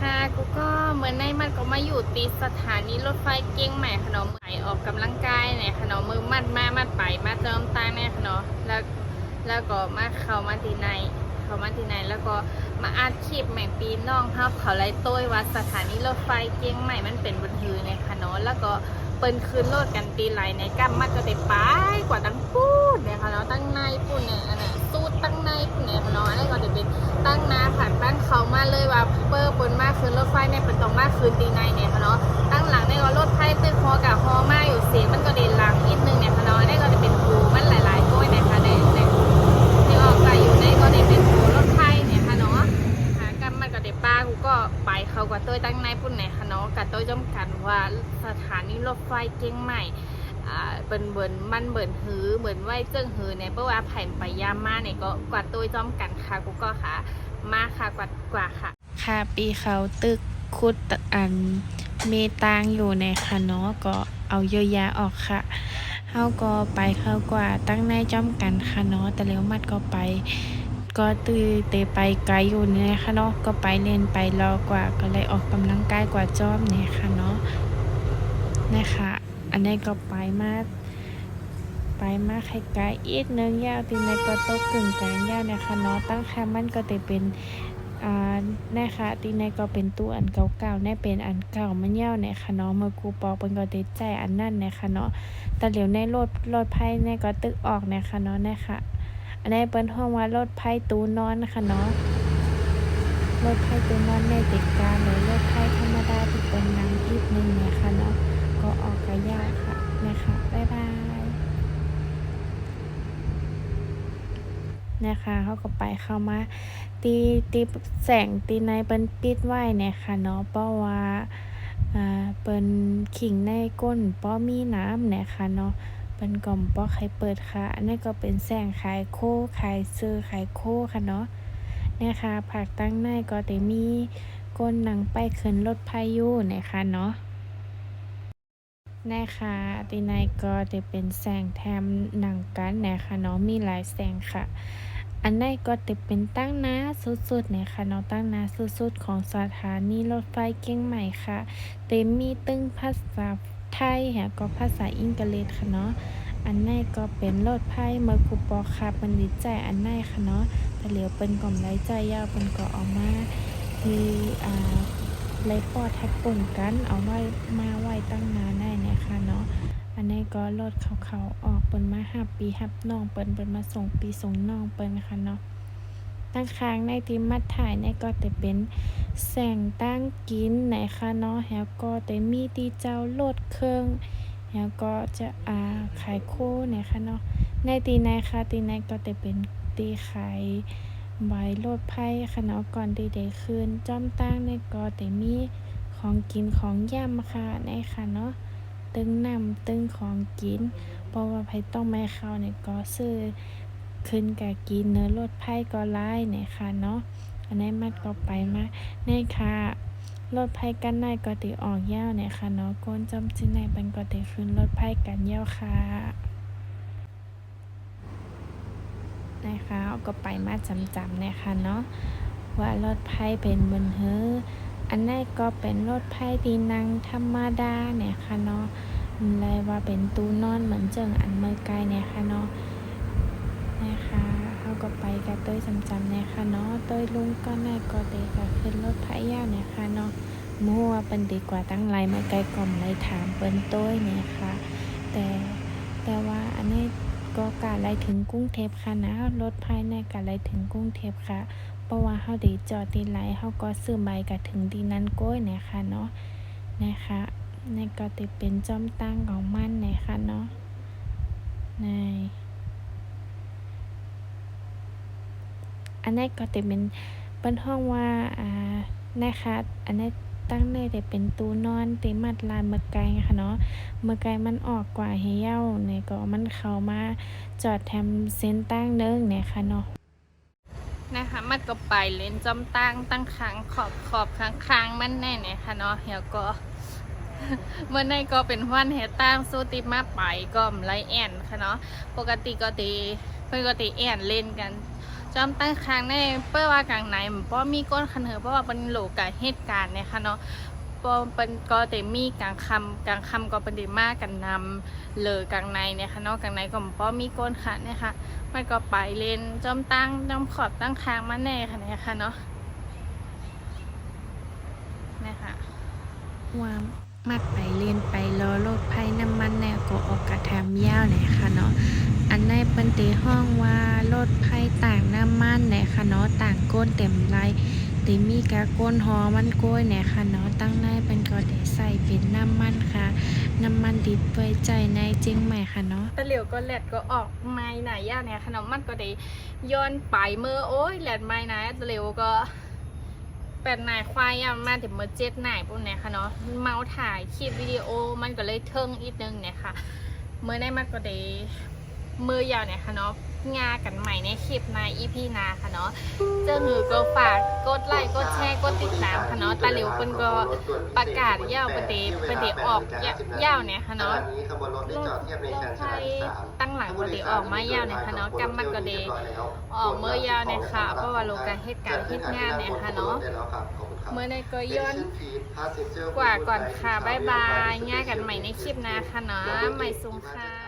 ค่ะ กูก็เหมือนในมันก็มาอยู่ติดสถานีรถไฟเก่งใหม่ขนมใหม่ออกกำลังกายเนี่ยขนมมือมัดมามัดไปมาเติมตังเนี่ขนมแล้วแล้วก็มาเข้ามาทีในเข้ามาทีในแล้วก็มาอัดคลิปแหม่งปีน้องเฮาเขาไล่ต้ยวัดสถานีรถไฟเก่งใหม่มันเป็นบนฮือเนี่ยขนมแล้วก็ เปิ้นคืนโลดกันตีไหลในกั้มมันก็ได้ไปกว่าตั้งปูดเนี่ยค่ะเนาะตั้งในปูดเนี่ยอันนั้นสู้ตั้งในปูดเนี่ยค่ะเนาะอันนี้ก็จะเป็นตั้งนาผ่านตั้งเขามาเลยว่าเปิ้ลบนมากคืนรถไฟเนี่ยเป็นตรงมากคืนตีในเนี่ยค่ะเนาะตั้งหลังเนี่ยก็รถ นปุ่นเนี่ยค่ะเนาะกับตัวจำกันว่าสถานีรถไฟเก่งใหม่เบิ่นเบิ่นมันเบิ่นหือเบิ่นไหวเจิ้งหือเนี่ยเพราะว่าไผ่ไปยามมาเนี่ยก็กว่าตัวจอมกันค่ะกูก็ค่ะ มาค่ะกว่ากว่าค่ะ ค่ะปีเขาตึกคุดอันเมตางอยู่ในค่ะเนาะก็เอาเยอะยะออกค่ะเฮาก็ไปเข้ากว่าตั้งในจอมกันค่ะเนาะแต่แล้วมัดก็ไป ก็ตือเตไปไกลอยู่เนี่ยค่ะเนาะก็ไปเล่นไปรอกว่าก็เลยออกกำลังกายกว่าจอมเนี่ยค่ะเนาะนะคะ อันนี้ก็ไปมากไปมาไข่ไก่อีกเนื้อยาวตีในก็ตกกึ่งกลางยาวนะคะเนาะตั้งแค่มันก็จะเป็นอ่านะคะตีในก็เป็นตู้อันเก่าๆแน่เป็นอันเก่ามันยาวเนี่ยค่ะเนาะเมื่อกูปอกเป็นก็ติดใจอันนั่นเนี่ยค่ะเนาะแต่เหลียวในรถรถไพ่เนี่ยก็ตึกออกเนี่ยค่ะเนาะนี่ค่ะ อันนี้เป็นห้องว่ารถไพ่ตูนอนนะคะเนาะรถไพ่ตูนอนในติดการเลยรถไพ่ธรรมดาที่เป็นนังอีกนึงเนี่ยค่ะเนาะก็ออกกระยาค่ะนะคะบ๊ายบายนะคะเขาก็ไปเข้ามาตีตีแสงตีในเปิ้นปิดไว้เนี่ยค่ะเนาะเพราะว่าอ่าเปิ้นขิงในก้นป้อมีน้ำเนี่ยค่ะเนาะ เปิ้นก่อมป้อใครเปิดค่ะอันนี้ก็เป็นแสงขายโคขายซื้อขายโคค่ะเนาะนี่ยค่ะผักตั้งในก็จะมีก้นหนังไปขึ้นรถพายุนี่ยค่ะเนาะนะคะตีในก็จะเป็นแสงแถมหนังกันนี่ยค่ะเนาะมีหลายแสงค่ะ อันนี้ก็จะเป็นตั้งน้าสุดๆนี่ยค่ะเนาะตั้งน้าสุดๆของสถานีรถไฟเก่งใหม่ค่ะเต็มมีตึ้งภาษา ไทยค่ะก็ภาษาอังกฤษค่ะเนาะ อันนี้ก็เป็นรถไฟเมื่อคูปอค่ะมันดีใจอันนี้ค่ะเนาะ แต่เหลียวเป็นกล่อมไรใจยาวเป็นก็เอามาที่อ่าไรปอดแท็กปุ่นกันเอาไว้มาไว้ตั้งน้าได้เนี่ยค่ะเนาะ อันนี้ก็รถเขาเขาๆออกเปิ้นมาหับปีหับน้องเปิ้นเปิ้นมาส่งปีส่งน้องเปิ้นนะคะเนาะ ตั้งค้างในที่มัดถ่ายเนี่ยก็จะเป็นแสงตั้งกินนะคะเนาะแล้วก็จะมีที่เจ้ารถเครื่องแล้วก็จะอ่าขายโคนะคะเนาะในตีในค่ะตีในก็จะเป็นตีขายใบรถไผ่ค่ะเนาะก่อนที่ได้คืนจอมตั้งเนี่ยก็จะมีของกินของย่ำค่ะในค่ะเนาะตึงนำตึงของกินเพราะว่าไผต้องไม่เข้าเนี่ยก็ซื้อ ขึ้นกับกินเนื้อรถไผ่ก็ไล่เนี่ยค่ะเนาะอันนี้มัดก็ไปมาเนี่ยค่ะรถไผ่กันในก็ติออกยาวเนี่ยค่ะเนาะก้นจำชิ้นในเป็นก็ติขึ้นรถไผ่กันยาวค่ะนะคะเอาก็ไปมาจำจำๆเนี่ยค่ะเนาะว่ารถไผ่เป็นบนเฮออันนี้ก็เป็นรถไฟดีนังธรรมดาเนี่ยค่ะเนาะเลยว่าเป็นตู้นอนเหมือนเจิงอันเมื่อไกลเนี่ยค่ะเนาะ นะคะเขาก็ไปกับเต้ยจำจำนี่ยค่ะเนาะเต้ยลุงก็น่าก็เด็กก็ขึ้นรถไฟยาวเนี่ยค่ะเนาะมั่วเป็นดีกว่าตั้งไรมาไกลกล่อมเลถามเปิ้นเต้ยเนี่ยค่ะแต่แต่ว่าอันนี้ก็การไลถึงกรุงเทพค่ะนะรถภายในกาไลถึงกรุงเทพค่ะเพราะว่าเฮาได้จอดที่ไหลเฮาก็ซื้อใบก็ถึงที่นั้นก้อยนะคะเนาะนะคะนี่ก็จะเป็นจอมตั้งของมันนะคะเนาะใน อันนี้ก็จะเป็นเป็นห้องว่าอ่านะคะอันนี้ตั้งในจะเป็นตู้นอนเต็มัดลานเมื่อไกลค่ะเนาะเมื่อไกลมันออกกว่าเฮี้ยวเนี่ยก็มันเข้ามาจอดแถมเส้นตั้งเดิงเนี่ยค่ะเนาะนะคะมันก็ไปเล่นจอมตั้งตั้งค้างขอบขอบค้างค้างมันแน่เนี่ยค่ะเนาะเฮียก็เมื่อในก็เป็นวันเฮตั้งสู้ติมาไปก็มไรแอนค่ะเนาะปกติก็ตีเพื่ก็ตีแอนเล่นกัน จอมตั้งค้างในเปิ้ลว่ากลางไหนเพราะมีก้นคันเหอเพราะว่าเป็นโหลกับเหตุการณ์เนี่ยค่ะเนาะเป็นก็แต่มีกลางคำกลางคำก็เป็นเดมากันนำเลยกลางในเนี่ยค่ะเนาะกลางในก็เพราะมีก้นค่ะเนี่ยค่ะมันก็ไปเลนจอมตั้งจอมขอบตั้งค้างมาแน่ค่ะเนี่ยค่ะเนาะเนี่ยค่ะว่า มัดไปเรียนไปรอรถไฟน้ำมันแนวก็ออกกระทำยาวเลยค่ะเนาะอันในเปันเตห้องว่ารถไฟต่างน้ำมันเนี่ยค่ะเนาะต่างก้นเต็มไรต่มีกาก้นหอมันโก้วยเนี่ยค่ะเนาะตั้งในเป็นก็ได้ใส่เป็นน้ำมันค่ะ น้ำมันดิบไว้ใจในเจียงใหม่ค่ะเนาะตะเหลียวก็แหลดก็ออกไม้ไหนย่าเนี่ยขนมมันก็ได้ย้อนไปเมื่อโอ้ยแหลดไม้ไหนตะเหลียวก็ แปดนายควายยามาถึงเมื่อเจ็ดนายพวกเนี่ยค่ะเนาะเมาถ่ายคลิปวิดีโอมันก็เลยเทิงอีกนึงเนี่ยค่ะเมื่อได้มากก็ได้ มือยาวเนี่ยค่ะเนาะงากันใหม่ในคลิปในอีพีหนาค่ะเนาะเจ้าหือก็ฝากกดไลค์กดแชร์กดติดตามค่ะเนาะตาเหลียวเพิ่นก็ประกาศยาวประเดประเดออกยาวเนี่ยค่ะเนาะขบวนรถได้จอดเทียบในรชาถนไฟตั้งหลังประเดออกมายาวเนี่ยค่ะเนาะกำมันก็เดออกเมื่อยาวเนี่ยค่ะเพราะว่าโลกาเหตุการณ์เหตุงานเนี่ยค่ะเนาะเมื่อในก็ย้อนกว่าก่อนค่ะบ๊ายบายง่ายกันใหม่ในคลิปน้าค่ะเนาะใหม่สูงค่ะ